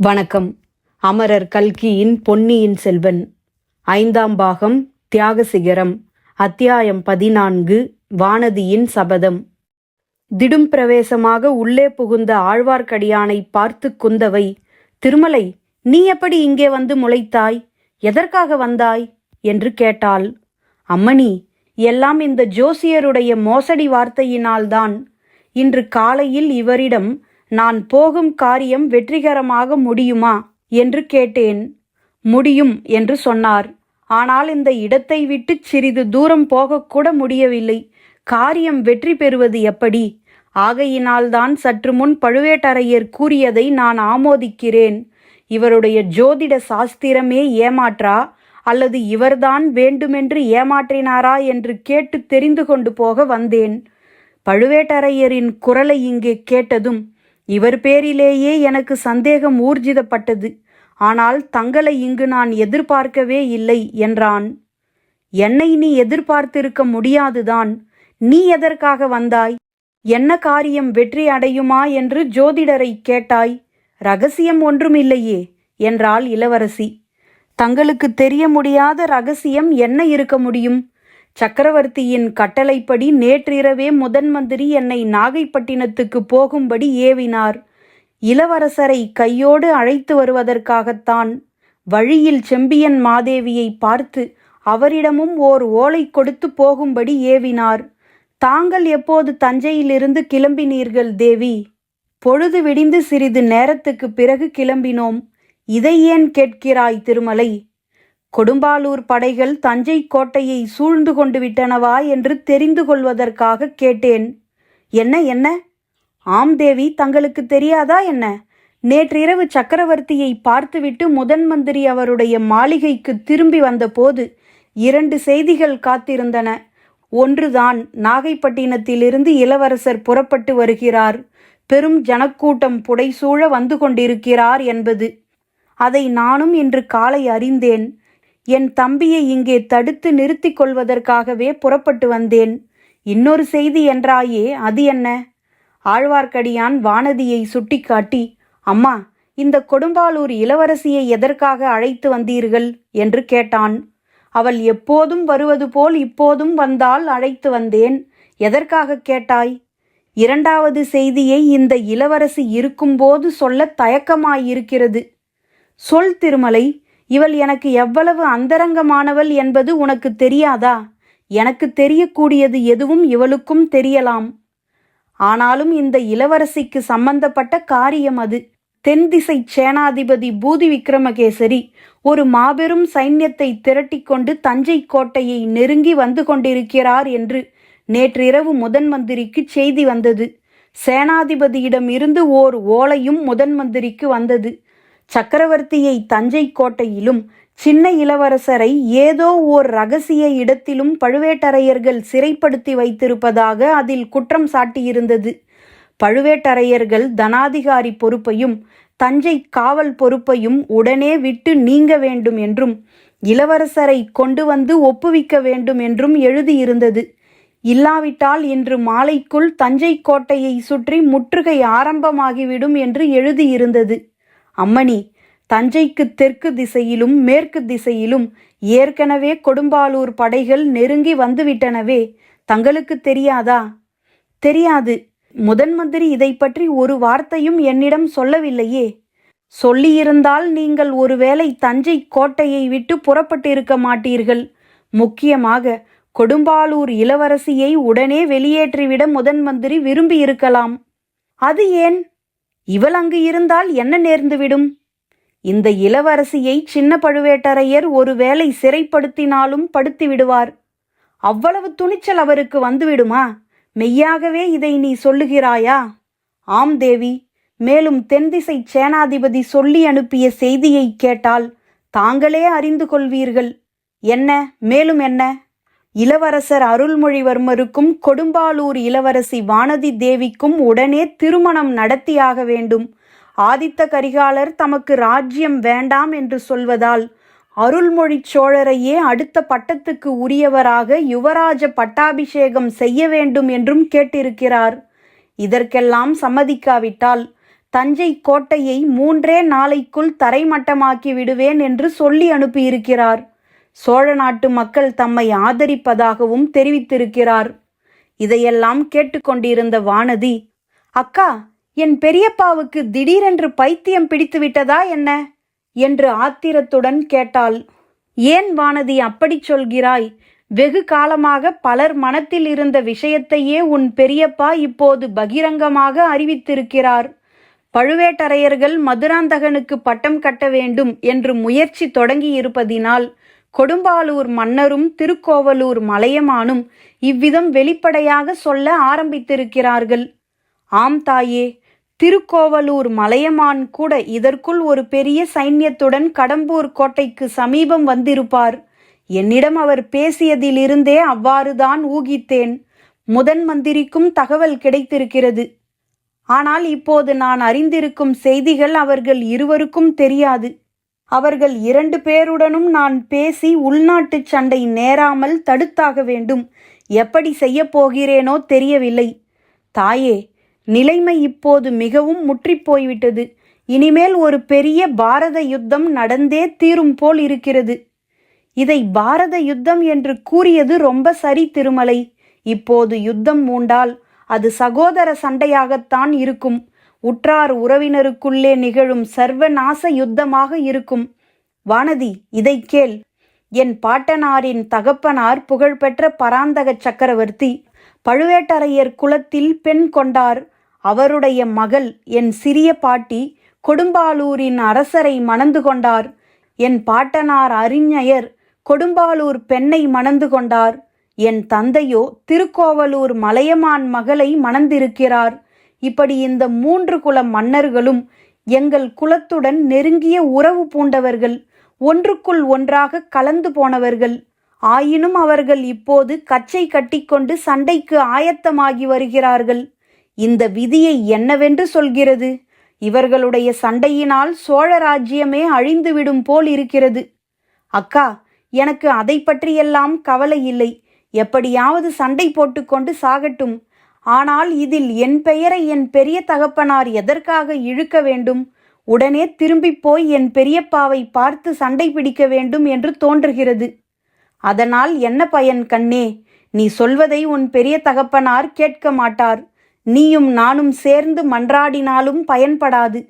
வணக்கம். அமரர் கல்கியின் பொன்னியின் செல்வன். ஐந்தாம் பாகம் தியாக சிகரம் அத்தியாயம் பதினான்கு வானதியின் சபதம். திடும் பிரவேசமாக உள்ளே புகுந்த ஆழ்வார்க்கடியானை பார்த்து குந்தவை திருமலை நீ எப்படி இங்கே வந்து முளைத்தாய்? எதற்காக வந்தாய்? என்று கேட்டாள். அம்மணி எல்லாம் இந்த ஜோசியருடைய மோசடி வார்த்தையினால்தான். இன்று காலையில் இவரிடம் நான் போகும் காரியம் வெற்றிகரமாக முடியுமா? என்று கேட்டேன். முடியும் என்று சொன்னார். ஆனால் இந்த இடத்தை விட்டு சிறிது தூரம் போகக்கூட முடியவில்லை. காரியம் வெற்றி பெறுவது எப்படி? ஆகையினால்தான் சற்று முன் பழுவேட்டரையர் கூறியதை நான் ஆமோதிக்கிறேன். இவருடைய ஜோதிட சாஸ்திரமே ஏமாற்றா? அல்லது இவர்தான் வேண்டுமென்று ஏமாற்றினாரா என்று கேட்டு தெரிந்து கொண்டு போக வந்தேன். பழுவேட்டரையரின் குரலை இங்கே கேட்டதும் இவர் பேரிலேயே எனக்கு சந்தேகம் ஊர்ஜிதப்பட்டது. ஆனால் தங்களை இங்கு நான் எதிர்பார்க்கவே இல்லை என்றான். என்னை நீ எதிர்பார்த்திருக்க முடியாதுதான். நீ எதற்காக வந்தாய்? என்ன காரியம் வெற்றி அடையுமா என்று ஜோதிடரை கேட்டாய். ரகசியம் ஒன்றுமில்லையே என்றாள் இளவரசி. தங்களுக்கு தெரிய முடியாத ரகசியம் என்ன இருக்க முடியும்? சக்கரவர்த்தியின் கட்டளைப்படி நேற்றிரவே முதன் மந்திரி என்னை நாகைப்பட்டினத்துக்கு போகும்படி ஏவினார். இளவரசரை கையோடு அழைத்து வருவதற்காகத்தான் வழியில் செம்பியன் மாதேவியை பார்த்து அவரிடமும் ஓர் ஓலை கொடுத்து போகும்படி ஏவினார். தாங்கள் எப்போது தஞ்சையிலிருந்து கிளம்பினீர்கள் தேவி? பொழுது விடிந்து சிறிது நேரத்துக்கு பிறகு கிளம்பினோம். இதை ஏன் கேட்கிறாய் திருமலை? கொடும்பாலூர் படைகள் தஞ்சை கோட்டையை சூழ்ந்து கொண்டு விட்டனவா என்று தெரிந்து கொள்வதற்காக கேட்டேன். என்ன என்ன? ஆம் தேவி தங்களுக்கு தெரியாதா என்ன? நேற்றிரவு சக்கரவர்த்தியை பார்த்துவிட்டு முதன் மந்திரி அவருடைய மாளிகைக்கு திரும்பி வந்தபோது இரண்டு செய்திகள் காத்திருந்தன. ஒன்றுதான் நாகைப்பட்டினத்திலிருந்து இளவரசர் புறப்பட்டு வருகிறார். பெரும் ஜனக்கூட்டம் புடைசூழ வந்து கொண்டிருக்கிறார் என்பது. அதை நானும் இன்று காலை அறிந்தேன். என் தம்பியை இங்கே தடுத்து நிறுத்திக் கொள்வதற்காகவே புறப்பட்டு வந்தேன். இன்னொரு செய்தி என்றாயே அது என்ன? ஆழ்வார்க்கடியான் வானதியை சுட்டிக்காட்டி அம்மா இந்த கொடும்பாலூர் இளவரசியை எதற்காக அழைத்து வந்தீர்கள்? என்று கேட்டான். அவள் எப்போதும் வருவது போல் இப்போதும் வந்தால் அழைத்து வந்தேன். எதற்காக கேட்டாய்? இரண்டாவது செய்தியை இந்த இளவரசி இருக்கும்போது சொல்ல தயக்கமாயிருக்கிறது. சொல் திருமலை இவள் எனக்கு எவ்வளவு அந்தரங்கமானவள் என்பது உனக்கு தெரியாதா? எனக்கு தெரியக்கூடியது எதுவும் இவளுக்கும் தெரியலாம். ஆனாலும் இந்த இளவரசிக்கு சம்பந்தப்பட்ட காரியம் அது. தென்திசை சேனாதிபதி பூதி விக்ரமகேசரி ஒரு மாபெரும் சைன்யத்தை திரட்டிக்கொண்டு தஞ்சை கோட்டையை நெருங்கி வந்து கொண்டிருக்கிறார் என்று நேற்றிரவு முதன் மந்திரிக்கு செய்தி வந்தது. சேனாதிபதியிடம் இருந்து ஓர் ஓலையும் முதன் மந்திரிக்கு வந்தது. சக்கரவர்த்தியை தஞ்சை கோட்டையிலும் சின்ன இளவரசரை ஏதோ ஓர் ரகசிய இடத்திலும் பழுவேட்டரையர்கள் சிறைப்படுத்தி வைத்திருப்பதாக அதில் குற்றம் சாட்டியிருந்தது. பழுவேட்டரையர்கள் தனாதிகாரி பொறுப்பையும் தஞ்சை காவல் பொறுப்பையும் உடனே விட்டு நீங்க வேண்டும் என்றும் இளவரசரை கொண்டு வந்து ஒப்புவிக்க வேண்டும் என்றும் எழுதியிருந்தது. இல்லாவிட்டால் இன்று மாலைக்குள் தஞ்சை கோட்டையை சுற்றி முற்றுகை ஆரம்பமாகிவிடும் என்று எழுதியிருந்தது. அம்மணி தஞ்சைக்கு தெற்கு திசையிலும் மேற்கு திசையிலும் ஏற்கனவே கொடும்பாலூர் படைகள் நெருங்கி வந்துவிட்டனவே தங்களுக்கு தெரியாதா? தெரியாது. முதன் மந்திரி இதை பற்றி ஒரு வார்த்தையும் என்னிடம் சொல்லவில்லையே. சொல்லியிருந்தால் நீங்கள் ஒருவேளை தஞ்சை கோட்டையை விட்டு புறப்பட்டிருக்க மாட்டீர்கள். முக்கியமாக கொடும்பாலூர் இளவரசியை உடனே வெளியேற்றிவிட முதன் மந்திரி விரும்பியிருக்கலாம். அது ஏன்? இவள் அங்கு இருந்தால் என்ன நேர்ந்துவிடும்? இந்த இளவரசியை சின்ன பழுவேட்டரையர் ஒருவேளை சிறைப்படுத்தினாலும் படுத்தி விடுவார். அவ்வளவு துணிச்சல் அவருக்கு வந்துவிடுமா? மெய்யாகவே இதை நீ சொல்லுகிறாயா? ஆம் தேவி மேலும் தென்திசை சேனாதிபதி சொல்லி அனுப்பிய செய்தியை கேட்டால் தாங்களே அறிந்து கொள்வீர்கள். என்ன? மேலும் என்ன? இளவரசர் அருள்மொழிவர்மருக்கும் கொடும்பாலூர் இளவரசி வானதி தேவிக்கும் உடனே திருமணம் நடத்தியாக வேண்டும். ஆதித்த கரிகாலர் தமக்கு ராஜ்யம் வேண்டாம் என்று சொல்வதால் அருள்மொழி சோழரையே அடுத்த பட்டத்துக்கு உரியவராக யுவராஜ பட்டாபிஷேகம் செய்ய வேண்டும் என்றும் கேட்டிருக்கிறார். இதற்கெல்லாம் சம்மதிக்காவிட்டால் தஞ்சை கோட்டையை மூன்றே நாளைக்குள் தரைமட்டமாக்கி விடுவேன் என்று சொல்லி அனுப்பியிருக்கிறார். சோழ நாட்டு மக்கள் தம்மை ஆதரிப்பதாகவும் தெரிவித்திருக்கிறார். இதையெல்லாம் கேட்டுக்கொண்டிருந்த வானதி அக்கா என் பெரியப்பாவுக்கு திடீரென்று பைத்தியம் பிடித்து விட்டதா என்ன? என்று ஆத்திரத்துடன் கேட்டாள். ஏன் வானதி அப்படிச் சொல்கிறாய்? வெகு காலமாக பலர் மனத்தில் இருந்த விஷயத்தையே உன் பெரியப்பா இப்போது பகிரங்கமாக அறிவித்திருக்கிறார். பழுவேட்டரையர்கள் மதுராந்தகனுக்கு பட்டம் கட்ட வேண்டும் என்று முயற்சி தொடங்கியிருப்பதினால் கொடும்பாலூர் மன்னரும் திருக்கோவலூர் மலையமானும் இவ்விதம் வெளிப்படையாக சொல்ல ஆரம்பித்திருக்கிறார்கள். ஆம் தாயே திருக்கோவலூர் மலையமான் கூட இதற்குள் ஒரு பெரிய சைன்யத்துடன் கடம்பூர் கோட்டைக்கு சமீபம் வந்திருப்பார். என்னிடம் அவர் பேசியதிலிருந்தே அவ்வாறுதான் ஊகித்தேன். முதன் மந்திரிக்கும் தகவல் கிடைத்திருக்கிறது. ஆனால் இப்போது நான் அறிந்திருக்கும் செய்திகள் அவர்கள் இருவருக்கும் தெரியாது. அவர்கள் இரண்டு பேருடனும் நான் பேசி உள்நாட்டுச் சண்டை நேராமல் தடுத்தாக வேண்டும். எப்படி செய்யப்போகிறேனோ தெரியவில்லை. தாயே நிலைமை இப்போது மிகவும் முற்றிப் போய்விட்டது. இனிமேல் ஒரு பெரிய பாரத யுத்தம் நடந்தே தீரும் போல் இருக்கிறது. இதை பாரத யுத்தம் என்று கூறியது ரொம்ப சரி திருமலை. இப்போது யுத்தம் மூண்டால் அது சகோதர சண்டையாகத்தான் இருக்கும். உற்றார் உறவினருக்குள்ளே நிகழும் சர்வநாச யுத்தமாக இருக்கும். வானதி இதை கேள். என் பாட்டனாரின் தகப்பனார் புகழ்பெற்ற பராந்தக சக்கரவர்த்தி பழுவேட்டரையர் குலத்தில் பெண் கொண்டார். அவருடைய மகள் என் சிறிய பாட்டி கொடும்பாலூரின் அரசரை மணந்து கொண்டார். என் பாட்டனார் அறிஞயர் கொடும்பாலூர் பெண்ணை மணந்து கொண்டார். என் தந்தையோ திருக்கோவலூர் மலையமான் மகளை மணந்திருக்கிறார். இப்படி இந்த மூன்று குல மன்னர்களும் எங்கள் குலத்துடன் நெருங்கிய உறவு பூண்டவர்கள் ஒன்றுக்குள் ஒன்றாக கலந்து போனவர்கள். ஆயினும் அவர்கள் இப்போது கச்சை கட்டிக்கொண்டு சண்டைக்கு ஆயத்தமாகி வருகிறார்கள். இந்த விதியை என்னவென்று சொல்கிறது? இவர்களுடைய சண்டையினால் சோழ ராஜ்யமே அழிந்துவிடும் போல் இருக்கிறது. அக்கா எனக்கு அதை பற்றியெல்லாம் கவலை இல்லை. எப்படியாவது சண்டை போட்டுக்கொண்டு சாகட்டும். ஆனால் இதில் என் பெயரை என் பெரிய தகப்பனார் எதற்காக இழுக்க வேண்டும்? உடனே திரும்பிப் போய் என் பெரியப்பாவை பார்த்து சண்டை பிடிக்க வேண்டும் என்று தோன்றுகிறது. அதனால் என்ன பயன் கண்ணே? நீ சொல்வதை உன் பெரிய தகப்பனார் கேட்க மாட்டார். நீயும் நானும் சேர்ந்து மன்றாடினாலும் பயன்படாது.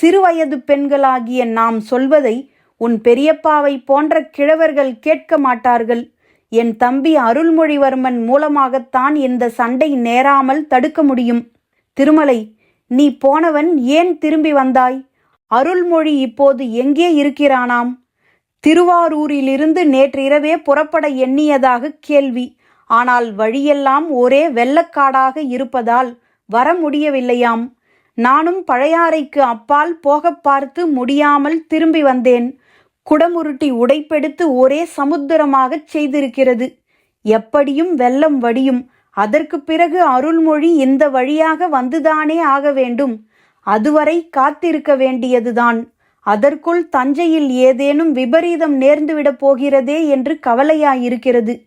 சிறுவயது பெண்களாகிய நாம் சொல்வதை உன் பெரியப்பாவை போன்ற கிழவர்கள் கேட்க மாட்டார்கள். என் தம்பி அருள்மொழிவர்மன் மூலமாகத்தான் இந்த சண்டை நேராமல் தடுக்க முடியும். திருமலை நீ போனவன் ஏன் திரும்பி வந்தாய்? அருள்மொழி இப்போது எங்கே இருக்கிறானாம்? திருவாரூரிலிருந்து நேற்றிரவே புறப்பட எண்ணியதாக கேள்வி. ஆனால் வழியெல்லாம் ஒரே வெள்ளக்காடாக இருப்பதால் வர முடியவில்லையாம். நானும் பழையாறைக்கு அப்பால் போகப் பார்த்து முடியாமல் திரும்பி வந்தேன். குடமுருட்டி உடைப்பெடுத்து ஒரே சமுத்திரமாகச் செய்திருக்கிறது. எப்படியும் வெள்ளம் வடியும். அதற்கு பிறகு அருள்மொழி இந்த வழியாக வந்துதானே ஆக வேண்டும். அதுவரை காத்திருக்க வேண்டியதுதான். அதற்குள் தஞ்சையில் ஏதேனும் விபரீதம் நேர்ந்துவிடப் போகிறதே என்று கவலையாயிருக்கிறது.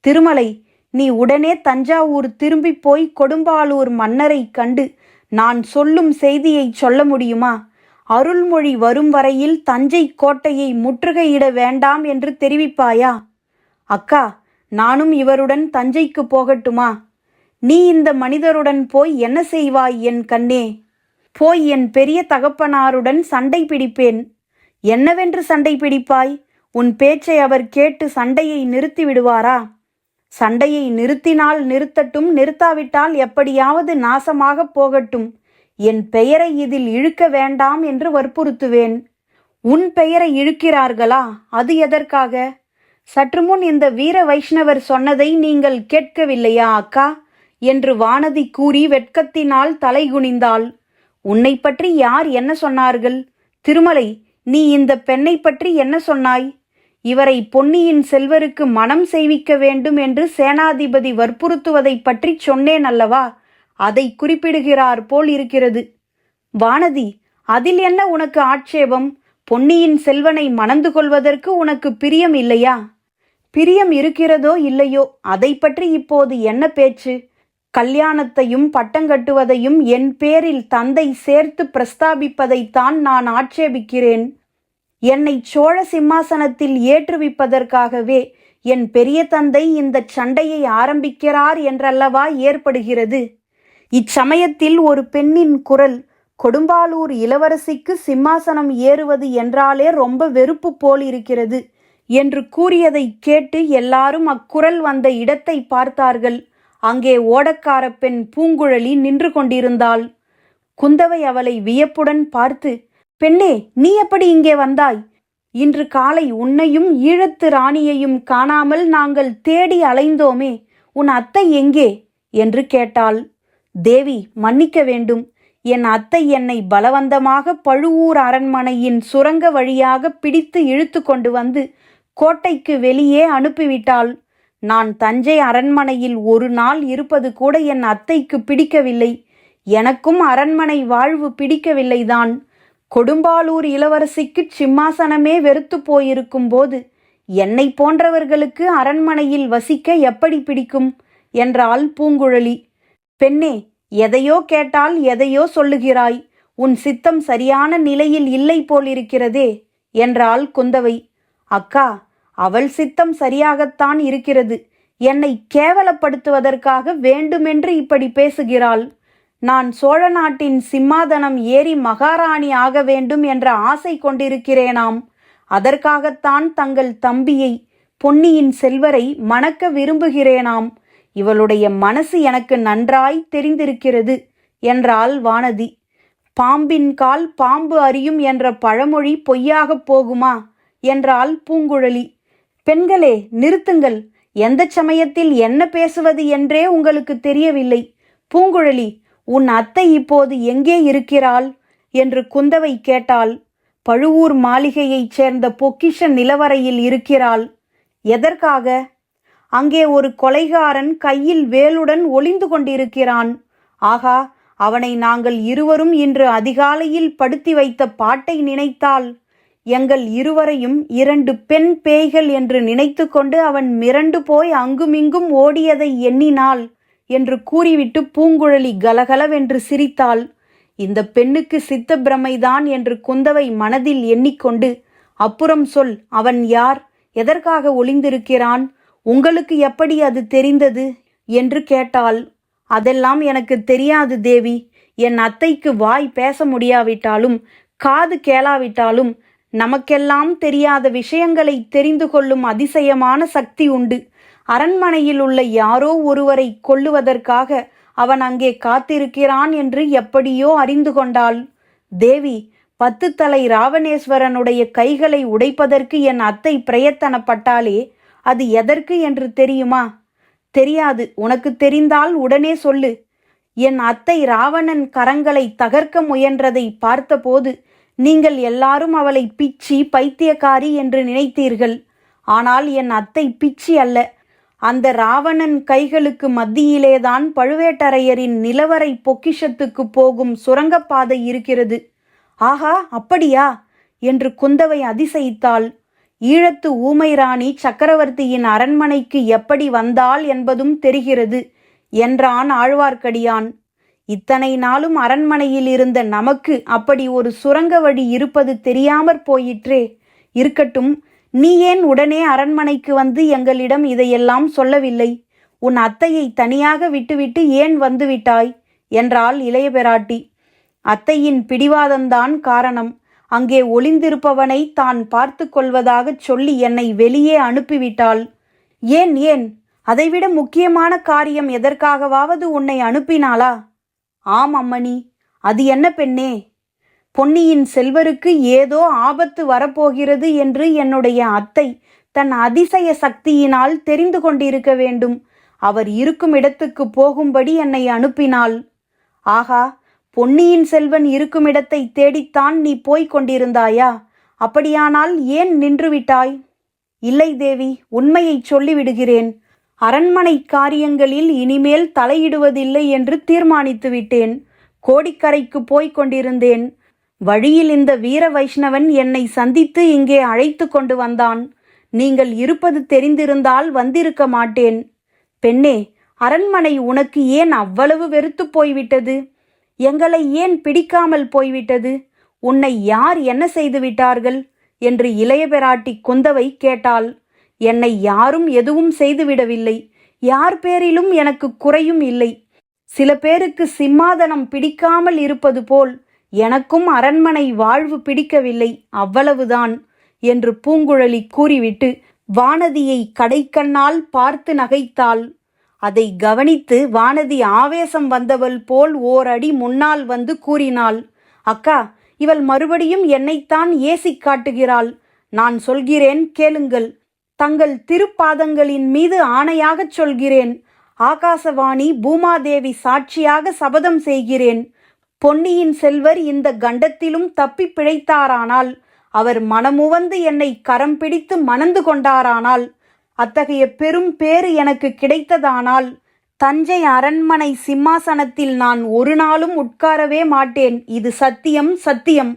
திருமலை நீ உடனே தஞ்சாவூர் திரும்பிப் போய் கொடும்பாலூர் மன்னரைக் கண்டு நான் சொல்லும் செய்தியை சொல்ல முடியுமா? அருள்மொழி வரும் வரையில் தஞ்சை கோட்டையை முற்றுகையிட வேண்டாம் என்று தெரிவிப்பாயா? அக்கா நானும் இவருடன் தஞ்சைக்கு போகட்டுமா? நீ இந்த மனிதருடன் போய் என்ன செய்வாய் என் கண்ணே? போய் என் பெரிய தகப்பனாருடன் சண்டை பிடிப்பேன். என்னவென்று சண்டை பிடிப்பாய்? உன் பேச்சை அவர் கேட்டு சண்டையை நிறுத்தி விடுவாரா? சண்டையை நிறுத்தினால் நிறுத்தட்டும் நிறுத்தாவிட்டால் எப்படியாவது நாசமாகப் போகட்டும். என் பெயரை இதில் இழுக்க வேண்டாம் என்று வற்புறுத்துவேன். உன் பெயரை இழுக்கிறார்களா? அது எதற்காக? சற்று முன் இந்த வீர வைஷ்ணவர் சொன்னதை நீங்கள் கேட்கவில்லையா அக்கா? என்று வானதி கூறி வெட்கத்தினால் தலைகுனிந்தாள் உன்னை பற்றி யார் என்ன சொன்னார்கள்? திருமலை நீ இந்த பெண்ணை பற்றி என்ன சொன்னாய்? இவரை பொன்னியின் செல்வருக்கு மனம் செய்விக்க வேண்டும் என்று சேனாதிபதி வற்புறுத்துவதைப் பற்றி சொன்னேன் அல்லவா? அதை குறிப்பிடுகிறார் போல் இருக்கிறது. வானதி அதில் என்ன உனக்கு ஆட்சேபம்? பொன்னியின் செல்வனை மணந்து கொள்வதற்கு உனக்கு பிரியம் இல்லையா? பிரியம் இருக்கிறதோ இல்லையோ? அதை பற்றி இப்போது என்ன பேச்சு? கல்யாணத்தையும் பட்டங்கட்டுவதையும் என் பேரில் தந்தை சேர்த்து பிரஸ்தாபிப்பதைத்தான் நான் ஆட்சேபிக்கிறேன். என்னை சோழ சிம்மாசனத்தில் ஏற்றுவிப்பதற்காகவே என் பெரிய தந்தை இந்த சண்டையை ஆரம்பிக்கிறார் என்றல்லவா ஏற்படுகிறது? இச்சமயத்தில் ஒரு பெண்ணின் குரல் கொடும்பாலூர் இளவரசிக்கு சிம்மாசனம் ஏறுவது என்றாலே ரொம்ப வெறுப்பு போல் இருக்கிறது என்று கூறியதை கேட்டு எல்லாரும் அக்குரல் வந்த இடத்தை பார்த்தார்கள். அங்கே ஓடக்கார பெண் பூங்குழலி நின்று கொண்டிருந்தாள். குந்தவை அவளை வியப்புடன் பார்த்து பெண்ணே நீ எப்படி இங்கே வந்தாய்? இன்று காலை உன்னையும் ஈழத்து ராணியையும் காணாமல் நாங்கள் தேடி அலைந்தோமே உன் அத்தை எங்கே? என்று கேட்டாள். தேவி மன்னிக்க வேண்டும். என் அத்தை என்னை பலவந்தமாக பழுவூர் அரண்மனையின் சுரங்க வழியாக பிடித்து இழுத்து கொண்டு வந்து கோட்டைக்கு வெளியே அனுப்பிவிட்டாள். நான் தஞ்சை அரண்மனையில் ஒரு நாள் இருப்பது கூட என் அத்தைக்கு பிடிக்கவில்லை. எனக்கும் அரண்மனை வாழ்வு பிடிக்கவில்லைதான். கொடும்பாலூர் இளவரசிக்கு சிம்மாசனமே வெறுத்து போயிருக்கும் போது என்னை போன்றவர்களுக்கு அரண்மனையில் வசிக்க எப்படி பிடிக்கும்? என்றாள் பூங்குழலி. பெண்ணே எதையோ கேட்டால் எதையோ சொல்லுகிறாய். உன் சித்தம் சரியான நிலையில் இல்லை போலிருக்கிறதே என்றாள் குந்தவை. அக்கா அவள் சித்தம் சரியாகத்தான் இருக்கிறது. என்னை கேவலப்படுத்துவதற்காக வேண்டுமென்று இப்படி பேசுகிறாள். நான் சோழ நாட்டின் சிம்மாதனம் ஏறி மகாராணி ஆக வேண்டும் என்ற ஆசை கொண்டிருக்கிறேனாம். அதற்காகத்தான் தங்கள் தம்பியை பொன்னியின் செல்வரை மணக்க விரும்புகிறேனாம். இவளுடைய மனசு எனக்கு நன்றாய் தெரிந்திருக்கிறது என்றாள் வானதி. பாம்பின் கால் பாம்பு அறியும் என்ற பழமொழி பொய்யாகப் போகுமா? என்றாள் பூங்குழலி. பெண்களே நிறுத்துங்கள். எந்த சமயத்தில் என்ன பேசுவது என்றே உங்களுக்கு தெரியவில்லை. பூங்குழலி உன் அத்தை இப்போது எங்கே இருக்கிறாள்? என்று குந்தவை கேட்டாள். பழுவூர் மாளிகையைச் சேர்ந்த பொக்கிஷ நிலவரையில் இருக்கிறாள். எதற்காக? அங்கே ஒரு கொலைகாரன் கையில் வேலுடன் ஒளிந்து கொண்டிருக்கிறான். ஆகா அவனை நாங்கள் இருவரும் இன்று அதிகாலையில் படுத்தி வைத்த பாட்டை நினைத்தால் எங்கள் இருவரையும் இரண்டு பெண் பேய்கள் என்று நினைத்து கொண்டு அவன் மிரண்டு போய் அங்குமிங்கும் ஓடியதை எண்ணினாள் என்று கூறிவிட்டு பூங்குழலி கலகலவென்று சிரித்தாள். இந்த பெண்ணுக்கு சித்த பிரமைதான் என்று குந்தவை மனதில் எண்ணிக்கொண்டு அப்புறம் சொல் அவன் யார்? எதற்காக ஒளிந்திருக்கிறான்? உங்களுக்கு எப்படி அது தெரிந்தது? என்று கேட்டால் அதெல்லாம் எனக்கு தெரியாது தேவி. என் அத்தைக்கு வாய் பேச முடியாவிட்டாலும் காது கேளாவிட்டாலும் நமக்கெல்லாம் தெரியாத விஷயங்களை தெரிந்து கொள்ளும் அதிசயமான சக்தி உண்டு. அரண்மனையில் உள்ள யாரோ ஒருவரை கொல்லுவதற்காக அவன் அங்கே காத்திருக்கிறான் என்று எப்படியோ அறிந்து கொண்டாள். தேவி பத்து தலை ராவணேஸ்வரனுடைய கைகளை உடைப்பதற்கு என் அத்தை பிரயத்தனப்பட்டாலே அது எதற்கு என்று தெரியுமா? தெரியாது. உனக்கு தெரிந்தால் உடனே சொல்லு. என் அத்தை ராவணன் கரங்களை தகர்க்க முயன்றதை பார்த்தபோது நீங்கள் எல்லாரும் அவளை பிச்சி பைத்தியக்காரி என்று நினைத்தீர்கள். ஆனால் என் அத்தை பிச்சி அல்ல. அந்த ராவணன் கைகளுக்கு மத்தியிலேதான் பழுவேட்டரையரின் நிலவரை பொக்கிஷத்துக்கு போகும் சுரங்கப்பாதை இருக்கிறது. ஆஹா அப்படியா? என்று குந்தவை அதிசயித்தாள். ஈழத்து ஊமை ராணி சக்கரவர்த்தியின் அரண்மனைக்கு எப்படி வந்தாள் என்பதும் தெரிகிறது என்றான் ஆழ்வார்க்கடியான். இத்தனை நாளும் அரண்மனையில் இருந்த நமக்கு அப்படி ஒரு சுரங்க வழி இருப்பது தெரியாமற் போயிற்றே. இருக்கட்டும் நீ ஏன் உடனே அரண்மனைக்கு வந்து எங்களிடம் இதையெல்லாம் சொல்லவில்லை? உன் அத்தையை தனியாக விட்டுவிட்டு ஏன் வந்துவிட்டாய்? என்றாள் இளைய பெராட்டி அத்தையின் பிடிவாதந்தான் காரணம். அங்கே ஒளிந்திருப்பவனை தான் பார்த்து கொள்வதாகச் சொல்லி என்னை வெளியே அனுப்பிவிட்டாள். ஏன் ஏன்? அதைவிட முக்கியமான காரியம் எதற்காகவாவது உன்னை அனுப்பினாளா? ஆம் அம்மணி. அது என்ன பெண்ணே? பொன்னியின் செல்வருக்கு ஏதோ ஆபத்து வரப்போகிறது என்று என்னுடைய அத்தை தன் அதிசய சக்தியினால் தெரிந்து கொண்டிருக்க வேண்டும். அவர் இருக்கும் இடத்துக்கு போகும்படி என்னை அனுப்பினாள். ஆகா பொன்னியின் செல்வன் இருக்கும் இடத்தை தேடித்தான் நீ போய்க் கொண்டிருந்தாயா? அப்படியானால் ஏன் நின்றுவிட்டாய் இல்லை தேவி உண்மையைச் சொல்லிவிடுகிறேன். அரண்மனை காரியங்களில் இனிமேல் தலையிடுவதில்லை என்று தீர்மானித்து விட்டேன். கோடிக்கரைக்கு போய்க் கொண்டிருந்தேன். வழியில் இந்த வீர வைஷ்ணவன் என்னை சந்தித்து இங்கே அழைத்து கொண்டு வந்தான். நீங்கள் இருப்பது தெரிந்திருந்தால் வந்திருக்க மாட்டேன். பெண்ணே அரண்மனை உனக்கு ஏன் அவ்வளவு வெறுத்து போய்விட்டது? எங்களை ஏன் பிடிக்காமல் போய்விட்டது? உன்னை யார் என்ன செய்து விட்டார்கள்? என்று இளைய பிராட்டி குந்தவை கேட்டாள். என்னை யாரும் எதுவும் செய்துவிடவில்லை யார் பேரிலும் எனக்கு குறையும் இல்லை. சில பேருக்கு சிம்மாதனம் பிடிக்காமல் இருப்பது போல் எனக்கும் அரண்மனை வாழ்வு பிடிக்கவில்லை. அவ்வளவுதான் என்று பூங்குழலி கூறிவிட்டு வானதியை கடைக்கண்ணால் பார்த்து நகைத்தாள். அதை கவனித்து வானதி ஆவேசம் வந்தவள் போல் ஓர் அடி முன்னால் வந்து கூறினாள் அக்கா இவள் மறுபடியும் என்னைத்தான் ஏசி காட்டுகிறாள். நான் சொல்கிறேன் கேளுங்கள். தங்கள் திருப்பாதங்களின் மீது ஆணையாகச் சொல்கிறேன். ஆகாசவாணி பூமாதேவி சாட்சியாக சபதம் செய்கிறேன். பொன்னியின் செல்வர் இந்த கண்டத்திலும் தப்பி பிழைத்தாரானால் அவர் மனமுவந்து என்னை கரம் பிடித்து மணந்து கொண்டாரானால் அத்தகைய பெரும் பேறு எனக்கு கிடைத்ததானால் தஞ்சை அரண்மனை சிம்மாசனத்தில் நான் ஒரு நாளும் உட்காரவே மாட்டேன். இது சத்தியம் சத்தியம்.